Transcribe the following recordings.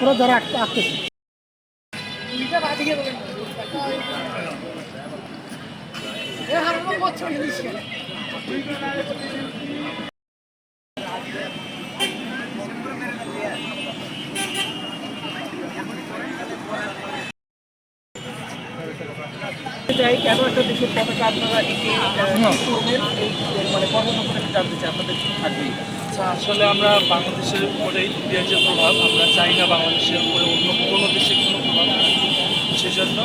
ওরা যারা আঁকতে আঁকতেছে। চাই কেন একটা দেশের আপনারা এই মানে কর্মসংস্থানটা জানতে চাই, আপনাদের থাকবেই আচ্ছা আসলে আমরা বাংলাদেশের উপরে ইতিহাসের প্রভাব আমরা চাই না বাংলাদেশের উপরে অন্য কোনো দেশে কোনো প্রভাব। সেজন্য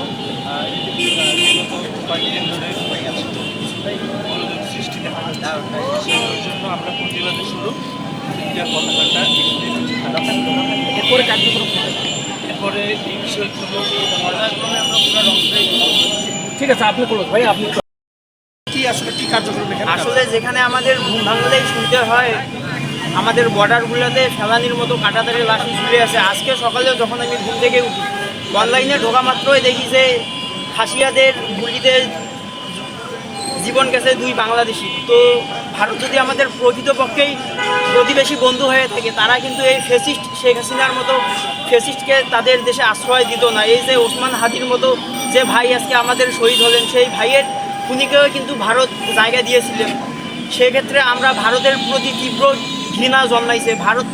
যে, সৃষ্টি দেখা জন্য আমরা প্রতিবাদের স্বরূপ ইন্ডিয়ার পতাকাটা এরপরে কার্যক্রম এরপরে এই বিষয়গুলো পর্যায়ক্রমে আমরা পুরো রংটাই ঠিক আছে আপনি বলুন ভাই আপনি কি আসলে কি কার্যক্রম আসলে যেখানে আমাদের ঘুম ভাঙলেই শুনতে হয় আমাদের বর্ডারগুলোতে ফেলানির মতো কাটাতারি লাশি ঝুলে আছে। আজকে সকালে যখন আমি ঘুম থেকে উঠি অনলাইনে ঢোকা মাত্রই দেখি যে খাসিয়াদের গুলিতে জীবন গেছে দুই বাংলাদেশি। তো ভারত যদি আমাদের প্রকৃতপক্ষেই প্রতিবেশী বন্ধু হয়ে থাকে, তারা কিন্তু এই ফেসিস্ট শেখ হাসিনার মতো ফেসিস্টকে তাদের দেশে আশ্রয় দিত না। এই যে ওসমান হাদির মতো যে ভাই আজকে আমাদের শহীদ হলেন, সেই ভাইয়ের খুনিকেও কিন্তু ভারত জায়গা দিয়েছিলেন। সেক্ষেত্রে আমরা ভারতের প্রতি তীব্র ঘৃণা জন্মাইছে। ভারত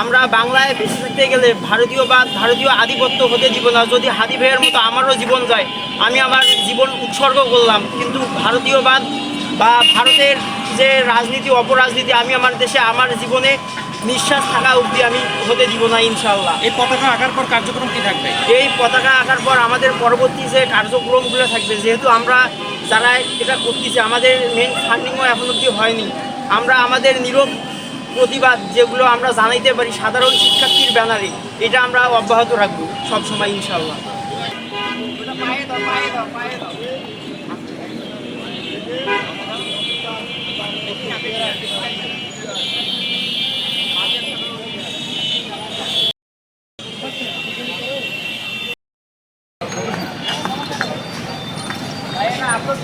আমরা বাংলায় বেঁচে থাকতে গেলে ভারতীয়বাদ ভারতীয় আধিপত্য হতে দিব না। যদি হাদি ভাইয়ের মতো আমারও জীবন যায় আমি আমার জীবন উৎসর্গ করলাম। কিন্তু ভারতীয়বাদ বা ভারতের যে রাজনীতি অপরাজনীতি আমি আমার দেশে আমার জীবনে নিঃশ্বাস থাকা অবধি আমি হতে দিব না ইনশাল্লাহ এই পতাকা আঁকার পর কার্যক্রম কী থাকবে? এই পতাকা আঁকার পর আমাদের পরবর্তী যে কার্যক্রমগুলো থাকবে যেহেতু আমরা যারা এটা করতেছি আমাদের মেন ফান্ডিংও এখন অবধি হয়নি। আমরা আমাদের নীরব প্রতিবাদ যেগুলো আমরা জানাইতে পারি সাধারণ শিক্ষার্থীর ব্যানারে, এটা আমরা অব্যাহত রাখব সবসময় ইনশাল্লাহ আপনার